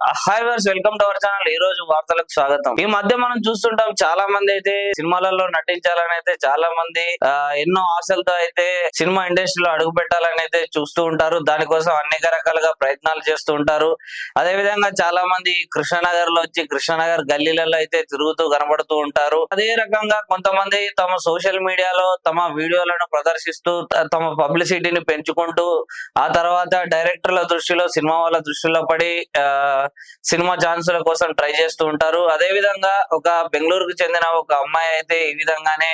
Hi viewers welcome to our channel. ఈ రోజు వార్తలకు స్వాగతం. ఈ మధ్య మనం చూస్తుంటాం చాలా మంది అయితే సినిమాలలో నటించాలని అయితే చాలా మంది ఎన్నో ఆశలతో అయితే సినిమా ఇండస్ట్రీలో అడుగు పెట్టాలని అయితే చూస్తూ ఉంటారు. దానికోసం అనేక రకాలుగా ప్రయత్నాలు చేస్తూ ఉంటారు. అదే విధంగా చాలా మంది కృష్ణనగర్లో వచ్చి కృష్ణనగర్ గల్లీలలో అయితే తిరుగుతూ కనబడుతూ ఉంటారు. అదే రకంగా కొంతమంది తమ సోషల్ మీడియాలో తమ వీడియోలను ప్రదర్శిస్తూ తమ పబ్లిసిటీని పెంచుకుంటూ ఆ తర్వాత డైరెక్టర్ల దృష్టిలో సినిమా వాళ్ళ దృష్టిలో పడి ఆ, సినిమా ఛాన్సుల కోసం ట్రై చేస్తూ ఉంటారు. అదే విధంగా ఒక బెంగళూరుకు చెందిన ఒక అమ్మాయి అయితే ఈ విధంగానే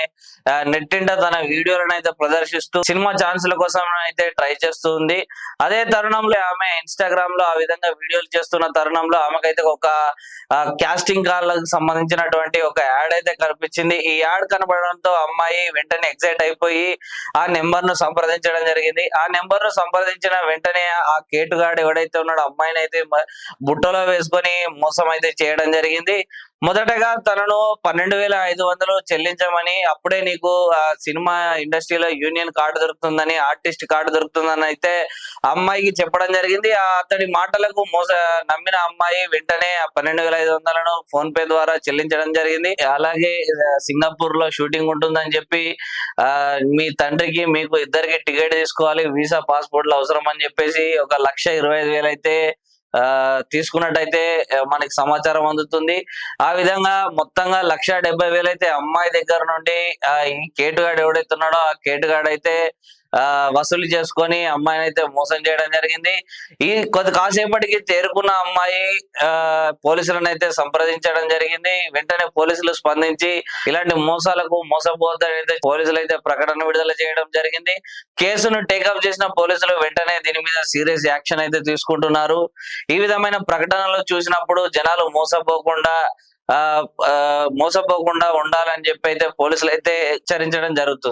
నెట్టింట తన వీడియోలను అయితే ప్రదర్శిస్తూ సినిమా ఛాన్సుల కోసం అయితే ట్రై చేస్తూ ఉంది. అదే తరుణంలో ఆమె ఇన్స్టాగ్రామ్లో ఆ విధంగా వీడియోలు చేస్తున్న తరుణంలో ఆమెకైతే ఒక క్యాస్టింగ్ కాళ్ళకు సంబంధించినటువంటి ఒక యాడ్ అయితే కనిపించింది. ఈ యాడ్ కనబడడంతో అమ్మాయి వెంటనే ఎగ్జైట్ అయిపోయి ఆ నెంబర్ను సంప్రదించడం జరిగింది. ఆ నెంబర్ను సంప్రదించిన వెంటనే ఆ కేటుగాడు ఎవడైతే ఉన్నాడో అమ్మాయిని అయితే బుట్టలో వేసుకొని మోసం అయితే చేయడం జరిగింది. మొదటగా తనను పన్నెండు వేల ఐదు వందలు చెల్లించమని అప్పుడే నీకు ఆ సినిమా ఇండస్ట్రీలో యూనియన్ కార్డు దొరుకుతుందని ఆర్టిస్ట్ కార్డు దొరుకుతుందని అయితే ఆ అమ్మాయికి చెప్పడం జరిగింది. ఆ అతడి మాటలకు మోస నమ్మిన అమ్మాయి వెంటనే ఆ పన్నెండు వేల ఐదు వందలను ఫోన్ పే ద్వారా చెల్లించడం జరిగింది. అలాగే సింగపూర్లో షూటింగ్ ఉంటుందని చెప్పి ఆ మీ తండ్రికి మీకు ఇద్దరికి టికెట్ తీసుకోవాలి వీసా పాస్పోర్ట్లు అవసరం అని చెప్పేసి ఒక లక్ష ఇరవై ఐదు వేలు అయితే తీసుకున్నట్టయితే మనకి సమాచారం అందుతుంది. ఆ విధంగా మొత్తంగా లక్ష డెబ్బై వేలు అయితే అమ్మాయి దగ్గర నుండి ఆ ఈ కేటుగాడు ఎవడైతే ఉన్నాడో ఆ కేటుగాడు అయితే వసూలు చేసుకొని అమ్మాయిని అయితే మోసం చేయడం జరిగింది. ఈ కొద్ది కాసేపటికి తేరుకున్న అమ్మాయి ఆ పోలీసులను అయితే సంప్రదించడం జరిగింది. వెంటనే పోలీసులు స్పందించి ఇలాంటి మోసాలకు మోసపోద్దని పోలీసులు అయితే ప్రకటన విడుదల చేయడం జరిగింది. కేసును టేకప్ చేసిన పోలీసులు వెంటనే దీని మీద సీరియస్ యాక్షన్ అయితే తీసుకుంటున్నారు. ఈ విధమైన ప్రకటనలు చూసినప్పుడు జనాలు మోసపోకుండా ఆ, మోసపోకుండా ఉండాలని చెప్పి అయితే పోలీసులు అయితే హెచ్చరించడం జరుగుతుంది.